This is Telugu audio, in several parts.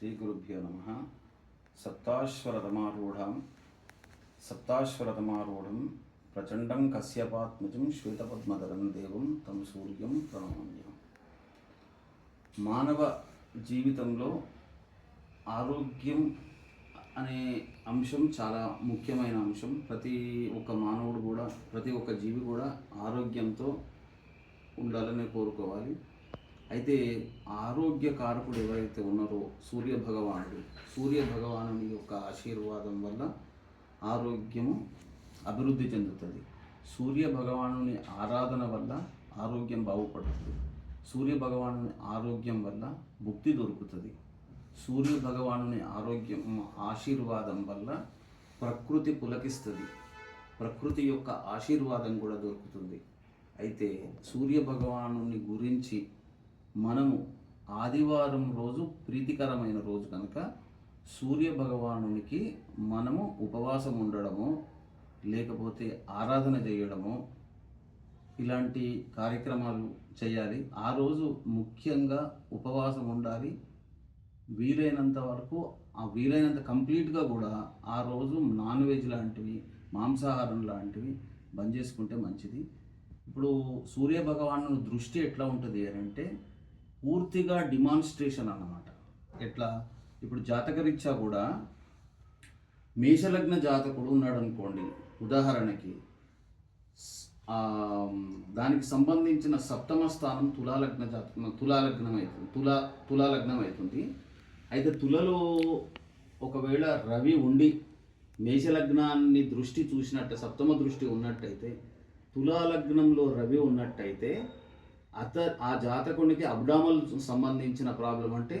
శ్రీగురుభ్యో నమ. సప్తాశ్వరతమారూఢం సప్తాశ్వరతమారూఢం ప్రచండం కశ్యపాత్మజం శ్వేతపద్మధరం దేవం తం సూర్యం ప్రణామ్యం మానవ జీవితంలో ఆరోగ్యం అనే అంశం చాలా ముఖ్యమైన అంశం. ప్రతి ఒక్క మానవుడు కూడా ప్రతి ఒక్క జీవి కూడా ఆరోగ్యంతో ఉండాలని కోరుకోవాలి. అయితే ఆరోగ్య కారకుడు ఎవరైతే ఉన్నారో సూర్య భగవానుడు సూర్య భగవానుని యొక్క ఆశీర్వాదం వల్ల ఆరోగ్యము అభివృద్ధి చెందుతుంది. సూర్య భగవానుని ఆరాధన వల్ల ఆరోగ్యం బాగుపడుతుంది. సూర్య భగవానుని ఆరోగ్యం వల్ల ముక్తి దొరుకుతుంది. సూర్య భగవానుని ఆరోగ్యం ఆశీర్వాదం వల్ల ప్రకృతి పులకిస్తుంది. ప్రకృతి యొక్క ఆశీర్వాదం కూడా దొరుకుతుంది. అయితే సూర్య భగవానుని గురించి మనము ఆదివారం రోజు ప్రీతికరమైన రోజు కనుక సూర్య భగవానునికి మనము ఉపవాసం ఉండడము లేకపోతే ఆరాధన చేయడము ఇలాంటి కార్యక్రమాలు చేయాలి. ఆ రోజు ముఖ్యంగా ఉపవాసం ఉండాలి. వీలైనంత వరకు ఆ వీలైనంత కంప్లీట్గా కూడా ఆ రోజు నాన్ వెజ్ లాంటివి మాంసాహారం లాంటివి బంద్ చేసుకుంటే మంచిది. ఇప్పుడు సూర్య భగవాను దృష్టి ఎట్లా ఉంటుంది అని అంటే పూర్తిగా డిమాన్స్ట్రేషన్ అన్నమాట. ఎట్లా? ఇప్పుడు జాతకరీత్యా కూడా మేషలగ్న జాతకుడు ఉన్నాడు అనుకోండి ఉదాహరణకి దానికి సంబంధించిన సప్తమ స్థానం తులాలగ్న జాతకం తులాలగ్నం అవుతుంది తులా తులాలగ్నం అవుతుంది అయితే తులలో ఒకవేళ రవి ఉండి మేషలగ్నాన్ని దృష్టి చూసినట్టు సప్తమ దృష్టి ఉన్నట్టయితే తులాలగ్నంలో రవి ఉన్నట్టయితే అత ఆ జాతకునికి అబ్డామల్ సంబంధించిన ప్రాబ్లం అంటే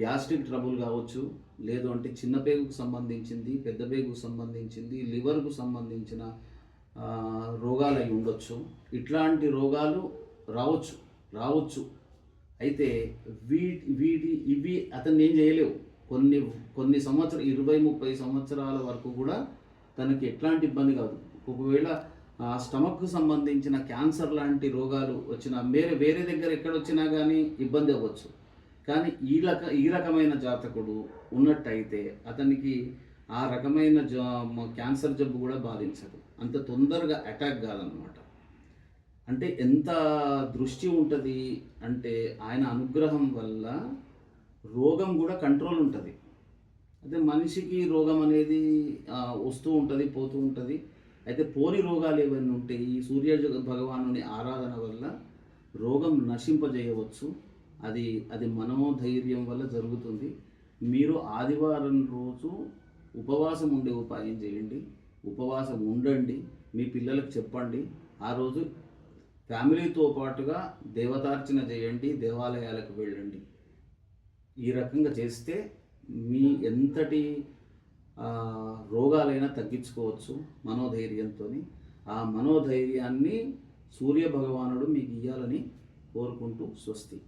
గ్యాస్ట్రిక్ ట్రబుల్ కావచ్చు లేదు అంటే చిన్న పేగుకు సంబంధించింది పెద్ద పేగుకు సంబంధించింది లివర్కు సంబంధించిన రోగాలు అయి ఉండొచ్చు. ఇట్లాంటి రోగాలు రావచ్చు రావచ్చు. అయితే వీటి వీటి ఇవి అతన్ని ఏం చేయలేవు. కొన్ని కొన్ని సంవత్సరం ఇరవై ముప్పై సంవత్సరాల వరకు కూడా తనకి ఎట్లాంటి ఇబ్బంది కాదు. ఒకవేళ స్టమక్కు సంబంధించిన క్యాన్సర్ లాంటి రోగాలు వచ్చిన వేరే వేరే దగ్గర ఎక్కడ వచ్చినా కానీ ఇబ్బంది అవ్వచ్చు. కానీ ఈ రక ఈ రకమైన జాతకుడు ఉన్నట్టయితే అతనికి ఆ రకమైన జా క్యాన్సర్ జబ్బు కూడా బాధించదు. అంత తొందరగా అటాక్ కాదనమాట అంటే ఎంత దృష్టి ఉంటుంది అంటే ఆయన అనుగ్రహం వల్ల రోగం కూడా కంట్రోల్ ఉంటుంది. అయితే మనిషికి రోగం అనేది వస్తూ ఉంటుంది పోతూ ఉంటుంది. అయితే పోని రోగాలు ఏవైనా ఉంటే ఈ సూర్య భగవానుని ఆరాధన వల్ల రోగం నశింపజేయవచ్చు. అది అది మనోధైర్యం వల్ల జరుగుతుంది. మీరు ఆదివారం రోజు ఉపవాసం ఉండే ఉపాయం చేయండి. ఉపవాసం ఉండండి. మీ పిల్లలకు చెప్పండి. ఆ రోజు ఫ్యామిలీతో పాటుగా దేవతార్చన చేయండి. దేవాలయాలకు వెళ్ళండి. ఈ రకంగా చేస్తే మీ ఎంతటి రోగాలైనా తగ్గించుకోవచ్చు మనోధైర్యంతో ఆ మనోధైర్యాన్ని సూర్య భగవానుడు మీకు ఇవ్వాలని కోరుకుంటూ స్వస్తి.